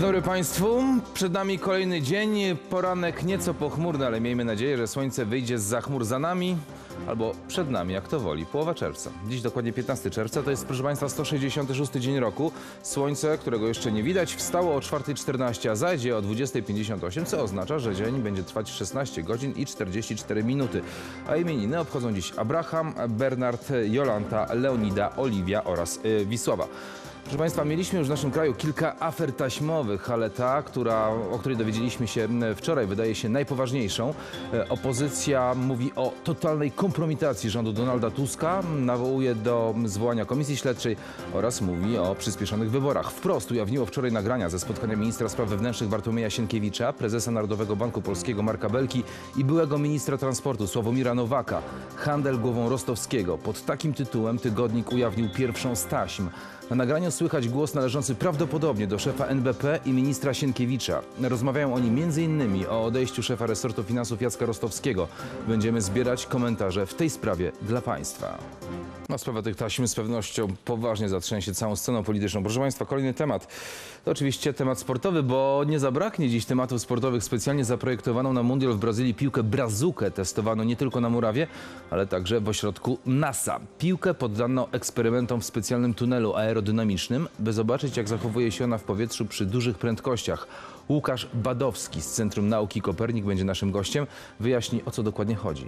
dobry Państwu. Przed nami kolejny dzień, poranek nieco pochmurny, ale miejmy nadzieję, że słońce wyjdzie z zachmur za nami albo przed nami, jak to woli, połowa czerwca. Dziś dokładnie 15 czerwca, to jest proszę Państwa 166 dzień roku. Słońce, którego jeszcze nie widać, wstało o 4.14, a zajdzie o 20.58, co oznacza, że dzień będzie trwać 16 godzin i 44 minuty. A imieniny obchodzą dziś Abraham, Bernard, Jolanta, Leonida, Oliwia oraz y, Wisława. Proszę Państwa, mieliśmy już w naszym kraju kilka afer taśmowych, ale ta, która, o której dowiedzieliśmy się wczoraj, wydaje się najpoważniejszą. E, Opozycja mówi o totalnej kompromitacji rządu Donalda Tuska, nawołuje do zwołania komisji śledczej oraz mówi o przyspieszonych wyborach. Wprost ujawniło wczoraj nagrania ze spotkania ministra spraw wewnętrznych Bartłomieja Sienkiewicza, prezesa Narodowego Banku Polskiego Marka Belki i byłego ministra transportu Sławomira Nowaka. Handel głową Rostowskiego. Pod takim tytułem tygodnik ujawnił pierwszą z taśm. Na nagraniu słychać głos należący prawdopodobnie do szefa NBP i ministra Sienkiewicza. Rozmawiają oni m.in. o odejściu szefa resortu finansów Jacka Rostowskiego. Będziemy zbierać komentarze w tej sprawie dla Państwa. No, sprawa tych taśm z pewnością poważnie zatrzęsie całą sceną polityczną. Proszę Państwa, kolejny temat. To oczywiście temat sportowy, bo nie zabraknie dziś tematów sportowych. Specjalnie zaprojektowaną na mundial w Brazylii piłkę brazukę testowano nie tylko na murawie, ale także w ośrodku NASA. Piłkę poddano eksperymentom w specjalnym tunelu aerodynamicznym, by zobaczyć jak zachowuje się ona w powietrzu przy dużych prędkościach. Łukasz Badowski z Centrum Nauki Kopernik będzie naszym gościem. Wyjaśni o co dokładnie chodzi.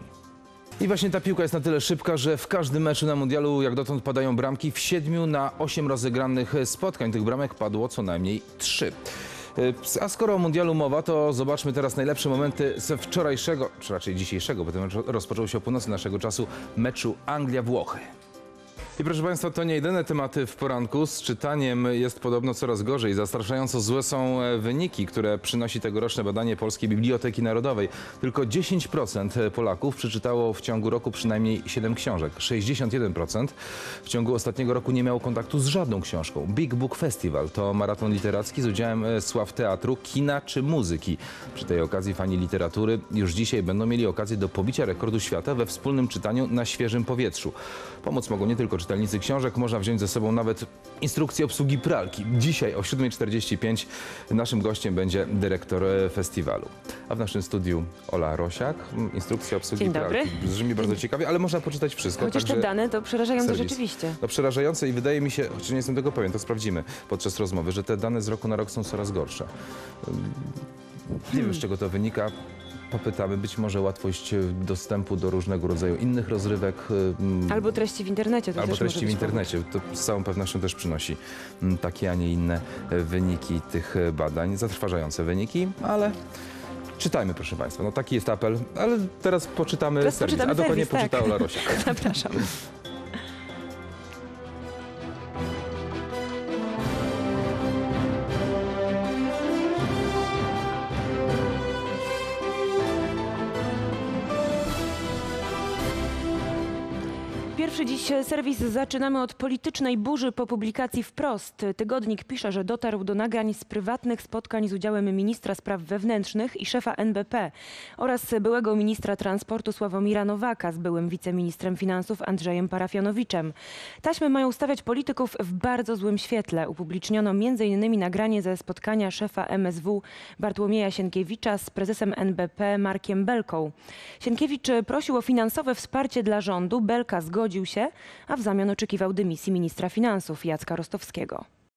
I właśnie ta piłka jest na tyle szybka, że w każdym meczu na mundialu jak dotąd padają bramki. W siedmiu na osiem rozegranych spotkań tych bramek padło co najmniej trzy. A skoro o mundialu mowa, to zobaczmy teraz najlepsze momenty ze wczorajszego, czy raczej dzisiejszego, bo ten mecz rozpoczął się o północy naszego czasu, meczu Anglia-Włochy. I proszę Państwa, to nie jedyne tematy w poranku. Z czytaniem jest podobno coraz gorzej. Zastraszająco złe są e, wyniki, które przynosi tegoroczne badanie Polskiej Biblioteki Narodowej. Tylko 10% Polaków przeczytało w ciągu roku przynajmniej 7 książek. 61% w ciągu ostatniego roku nie miało kontaktu z żadną książką. Big Book Festival to maraton literacki z udziałem e, sław teatru, kina czy muzyki. Przy tej okazji fani literatury już dzisiaj będą mieli okazję do pobicia rekordu świata we wspólnym czytaniu na świeżym powietrzu. Pomóc mogą nie tylko czytelnicy książek, można wziąć ze sobą nawet instrukcję obsługi pralki. Dzisiaj o 7.45 naszym gościem będzie dyrektor e, festiwalu. A w naszym studiu Ola Rosiak, m, instrukcja obsługi Dzień dobry. pralki. Brzmi bardzo ciekawie, ale można poczytać wszystko. Chociaż te dane to przerażające serwis. rzeczywiście. No przerażające i wydaje mi się, chociaż nie jestem tego pewien, to sprawdzimy podczas rozmowy, że te dane z roku na rok są coraz gorsze. Ym, Nie wiem, z czego to wynika. Popytamy, być może łatwość e, dostępu do różnego rodzaju innych rozrywek, ym, Albo treści w internecie. To albo treści w internecie. To z całą pewnością też przynosi takie, a nie inne e, wyniki tych e, badań. Zatrważające wyniki, ale czytajmy, proszę Państwa. No taki jest apel, ale teraz poczytamy Teraz serwis, poczytamy a dokładnie serwis, tak. poczyta Ola Rosiak. powód. Zapraszam. Pierwszy dziś serwis zaczynamy od politycznej burzy po publikacji wprost. Tygodnik pisze, że dotarł do nagrań z prywatnych spotkań z udziałem ministra spraw wewnętrznych i szefa NBP oraz byłego ministra transportu Sławomira Nowaka z byłym wiceministrem finansów Andrzejem Parafianowiczem. Taśmy mają stawiać polityków w bardzo złym świetle. Upubliczniono m.in. nagranie ze spotkania szefa MSW Bartłomieja Sienkiewicza z prezesem NBP Markiem Belką. Sienkiewicz prosił o finansowe wsparcie dla rządu. Belka zgodził się, a w zamian oczekiwał dymisji ministra finansów Jacka Rostowskiego.